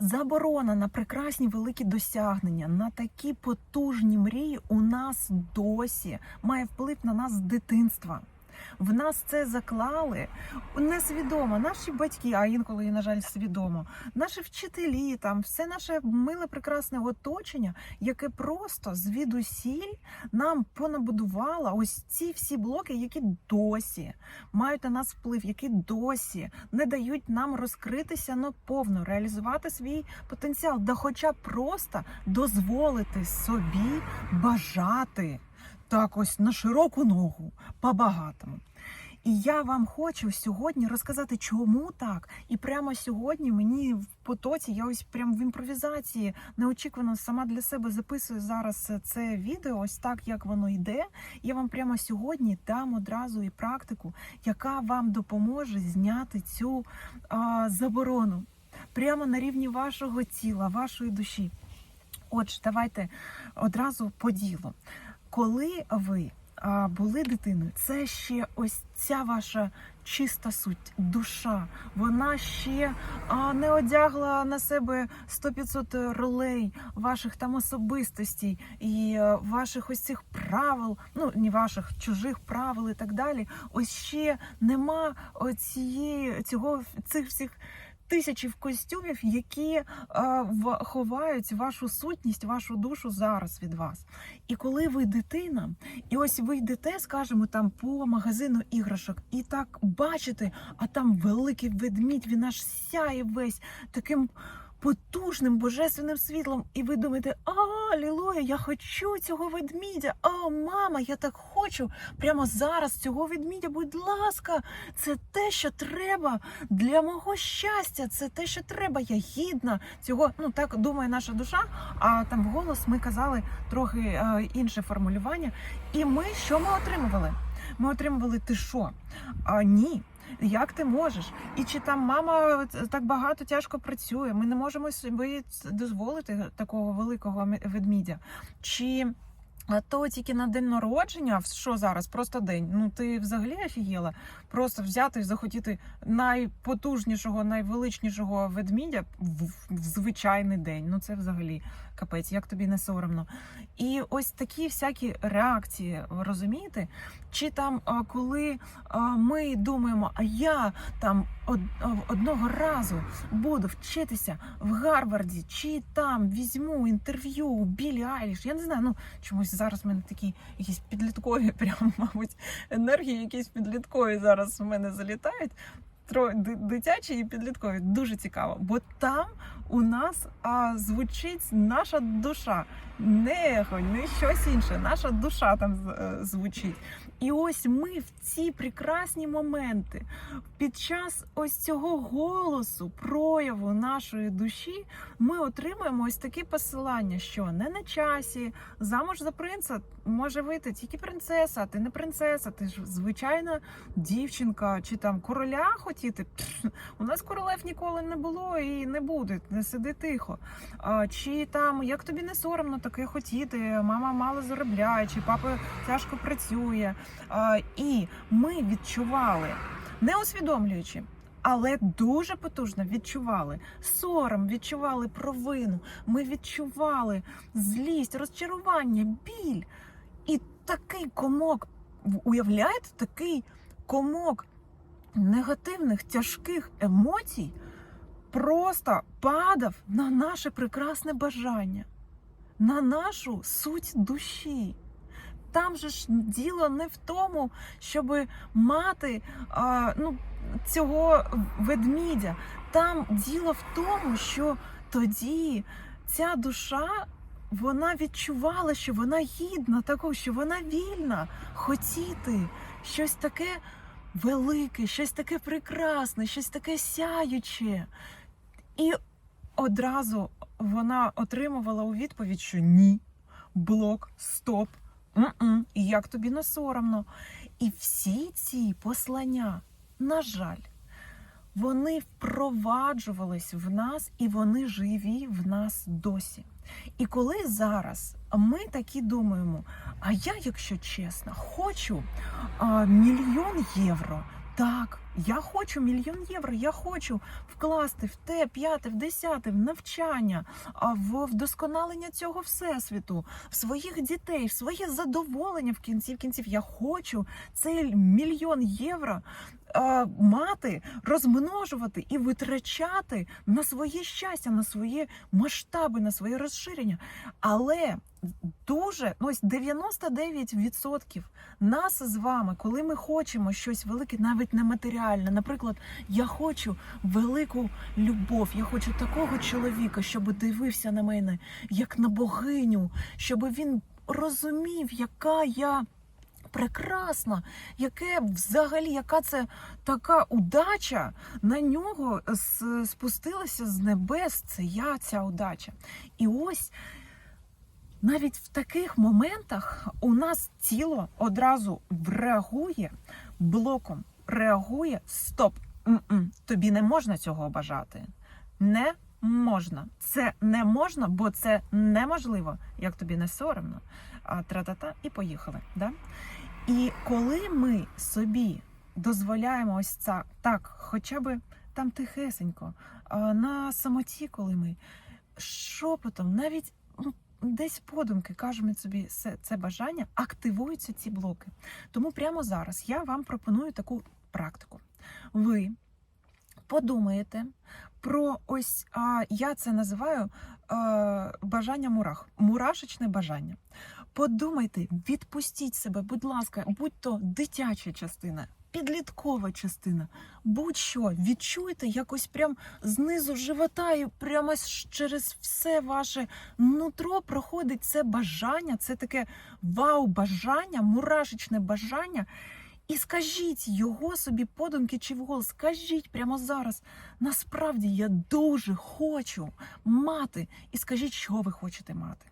Заборона на прекрасні великі досягнення, на такі потужні мрії у нас досі має вплив на нас з дитинства. В нас це заклали. Несвідомо. Наші батьки, а інколи, на жаль, свідомо, наші вчителі, там все наше миле прекрасне оточення, яке просто звідусіль нам понабудувало ось ці всі блоки, які досі мають на нас вплив, які досі не дають нам розкритися наповно, реалізувати свій потенціал, да хоча просто дозволити собі бажати так ось на широку ногу, по-багатому. І я вам хочу сьогодні розказати, чому так. І прямо сьогодні мені в потоці, я ось прямо в імпровізації неочікувано сама для себе записую зараз це відео, ось так як воно йде. Я вам прямо сьогодні дам одразу і практику, яка вам допоможе зняти цю а, заборону прямо на рівні вашого тіла, вашої душі. Отже, давайте одразу по ділу. Коли ви були дитиною, це ще ось ця ваша чиста суть, душа. Вона ще не одягла на себе 100-500 ролей ваших там особистостей і е, ваших ось цих правил, ну не ваших чужих правил і так далі. Ось ще нема оцієї цього цих всіх. Тисячів костюмів, які е, ховають вашу сутність, вашу душу зараз від вас. І коли ви дитина, і ось ви йдете, скажімо, там по магазину іграшок, і так бачите, а там великий ведмідь, він аж сяє весь таким потужним божественним світлом. І ви думаєте, а, Лілоя, я хочу цього ведмідя. А, мама, я так хочу. Прямо зараз цього ведмідя, будь ласка, це те, що треба для мого щастя. Це те, що треба. Я гідна цього. Ну так думає наша душа. А там вголос ми казали трохи е, інше формулювання. І ми що ми отримували? Ми отримували ти що? А ні. Як ти можеш? І чи там мама так багато тяжко працює? Ми не можемо собі дозволити такого великого ведмідя. Чи а то тільки на день народження, що зараз? Просто день. Ну ти взагалі офігіла? Просто взяти і захотіти найпотужнішого, найвеличнішого ведмідя в, звичайний день. Ну це взагалі капець, як тобі не соромно. І ось такі всякі реакції, розумієте? Чи там, коли ми думаємо, а я там одного разу буду вчитися в Гарварді, чи там візьму інтерв'ю у Білі Айліш, я не знаю, ну чомусь зараз в мене такі якісь підліткові, прям, мабуть, енергії, якісь підліткові зараз в мене залітають. Дитячі і підліткові дуже цікаво, бо там у нас а, звучить наша душа, не ехо, не щось інше. Наша душа там е, звучить. І ось ми в ці прекрасні моменти під час ось цього голосу, прояву нашої душі, ми отримуємо ось такі посилання, що не на часі, замуж за принца може вийти тільки принцеса, а ти не принцеса, ти ж звичайна дівчинка, чи там короля хотіти. У нас королев ніколи не було і не буде. Не сиди тихо. А, чи там як тобі не соромно таке хотіти? Мама мало заробляє, чи папа тяжко працює. І ми відчували, не усвідомлюючи. Але дуже потужно відчували сором, відчували провину. Ми відчували злість, розчарування, біль. І такий комок, уявляєте, такий комок негативних, тяжких емоцій просто падав на наше прекрасне бажання, на нашу суть душі. Там же ж діло не в тому, щоб мати а, ну, цього ведмідя. Там діло в тому, що тоді ця душа вона відчувала, що вона гідна такого, що вона вільна хотіти щось таке велике, щось таке прекрасне, щось таке сяюче. І одразу вона отримувала у відповідь, що ні, блок, стоп. М-м, і як тобі не соромно. І всі ці послання, на жаль, вони впроваджувались в нас і вони живі в нас досі. І коли зараз ми такі думаємо, а я, якщо чесно, хочу а, мільйон євро, Так, я хочу мільйон євро. Я хочу вкласти в те, п'яте, в десяте, в навчання, в вдосконалення цього всесвіту, в своїх дітей, в своє задоволення в кінці в кінців. Я хочу цей мільйон євро мати, розмножувати і витрачати на своє щастя, на свої масштаби, на своє розширення. Але дуже ну ось 99% нас з вами, коли ми хочемо щось велике, навіть нематеріальне. Наприклад, я хочу велику любов, я хочу такого чоловіка, щоб дивився на мене як на богиню, щоб він розумів, яка я. Прекрасна, яке взагалі, яка це така удача на нього спустилася з небес. Це я, ця удача. І ось навіть в таких моментах у нас тіло одразу реагує блоком, реагує стоп. М-м, тобі не можна цього бажати. Не можна. Це не можна, бо це неможливо. Як тобі не соромно. А тра-та-та, і поїхали. Да? І коли ми собі дозволяємо ось це так, хоча б там тихесенько, на самоті, коли ми шепотом, навіть ну, десь подумки кажемо собі це, це бажання, активуються ці блоки. Тому прямо зараз я вам пропоную таку практику. Ви подумаєте про ось, а, я це називаю а, бажання мурах, мурашечне бажання. Подумайте, відпустіть себе, будь ласка, будь то дитяча частина, підліткова частина, будь-що, відчуйте якось прям знизу живота і прямо через все ваше нутро проходить це бажання, це таке вау-бажання, мурашечне бажання. І скажіть його собі подумки чи вголос, скажіть прямо зараз. Насправді я дуже хочу мати. І скажіть, що ви хочете мати.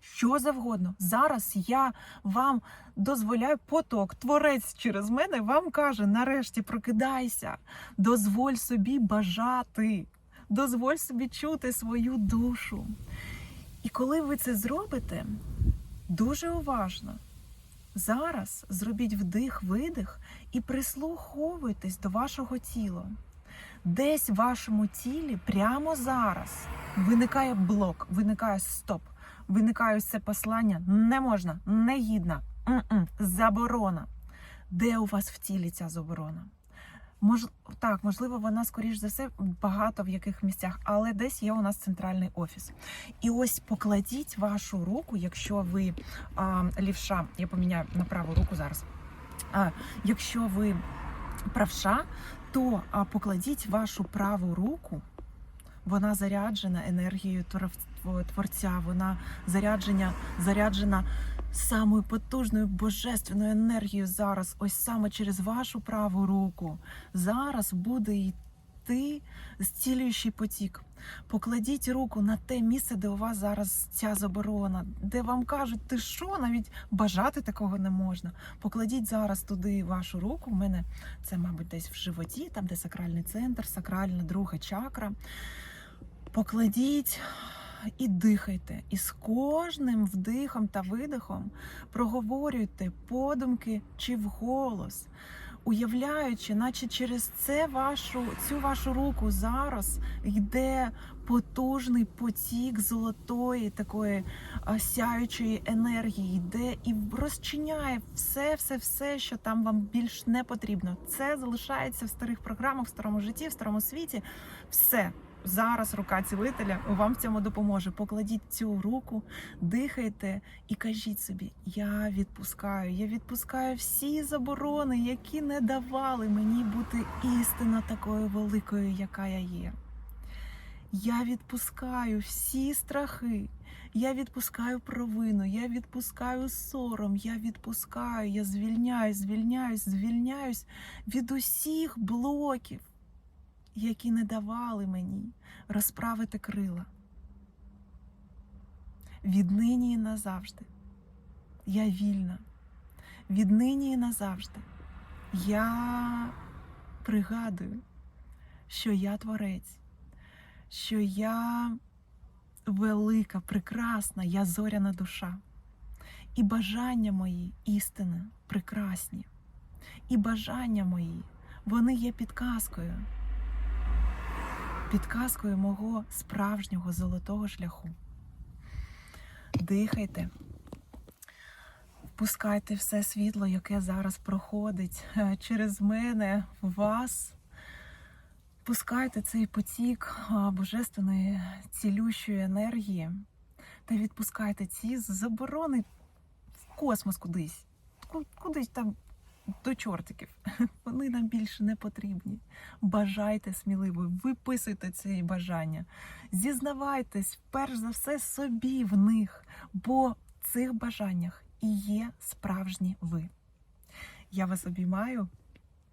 Що завгодно. Зараз я вам дозволяю поток. Творець через мене вам каже: нарешті прокидайся, дозволь собі бажати, дозволь собі чути свою душу. І коли ви це зробите, дуже уважно. Зараз зробіть вдих-видих і прислуховуйтесь до вашого тіла. Десь в вашому тілі прямо зараз виникає блок, виникає стоп, виникає це послання не можна, не гідна, заборона. Де у вас в тілі ця заборона? Мож... Так, можливо, вона, скоріш за все, багато в яких місцях, але десь є у нас центральний офіс. І ось покладіть вашу руку, якщо ви а, лівша, я поміняю на праву руку зараз. А, якщо ви правша, то а, покладіть вашу праву руку. Вона заряджена енергією Твор- Творця, вона заряджена, заряджена самою потужною божественною енергією зараз, ось саме через вашу праву руку. Зараз буде йти зцілюючий потік. Покладіть руку на те місце, де у вас зараз ця заборона, де вам кажуть, ти що, навіть бажати такого не можна. Покладіть зараз туди вашу руку. У мене це, мабуть, десь в животі, там де сакральний центр, сакральна друга чакра. Покладіть і дихайте. І з кожним вдихом та видихом проговорюйте подумки чи вголос, уявляючи, наче через це вашу, цю вашу руку зараз йде потужний потік золотої такої сяючої енергії, йде і розчиняє все, все, все, що там вам більш не потрібно. Це залишається в старих програмах, в старому житті, в старому світі. Все. Зараз рука цілителя вам в цьому допоможе. Покладіть цю руку, дихайте і кажіть собі: я відпускаю, я відпускаю всі заборони, які не давали мені бути істинно такою великою, яка я є. Я відпускаю всі страхи, я відпускаю провину, я відпускаю сором, я відпускаю, я звільняюсь, звільняюсь, звільняюсь від усіх блоків які не давали мені розправити крила. Віднині і назавжди я вільна. Віднині і назавжди я пригадую, що я творець, що я велика, прекрасна, я зоряна душа. І бажання мої істини прекрасні, і бажання мої Вони є підказкою. Підказкою мого справжнього золотого шляху. Дихайте, впускайте все світло, яке зараз проходить е, через мене вас. Пускайте цей потік божественної цілющої енергії та відпускайте ці заборони в космос кудись. Кудись там до чортиків. Вони нам більше не потрібні. Бажайте сміливо, виписуйте ці бажання, зізнавайтесь перш за все собі в них, бо в цих бажаннях і є справжні ви. Я вас обіймаю.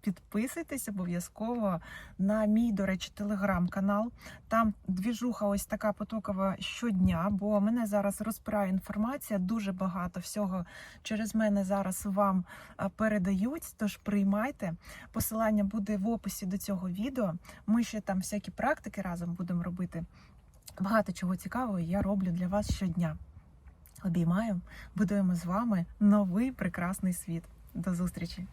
Підписуйтесь обов'язково на мій, до речі, телеграм-канал. Там двіжуха ось така потокова щодня, бо мене зараз розпирає інформація. Дуже багато всього через мене зараз вам передають. Тож приймайте. Посилання буде в описі до цього відео. Ми ще там всякі практики разом будемо робити. Багато чого цікавого я роблю для вас щодня. Обіймаю, будуємо з вами новий прекрасний світ. До зустрічі!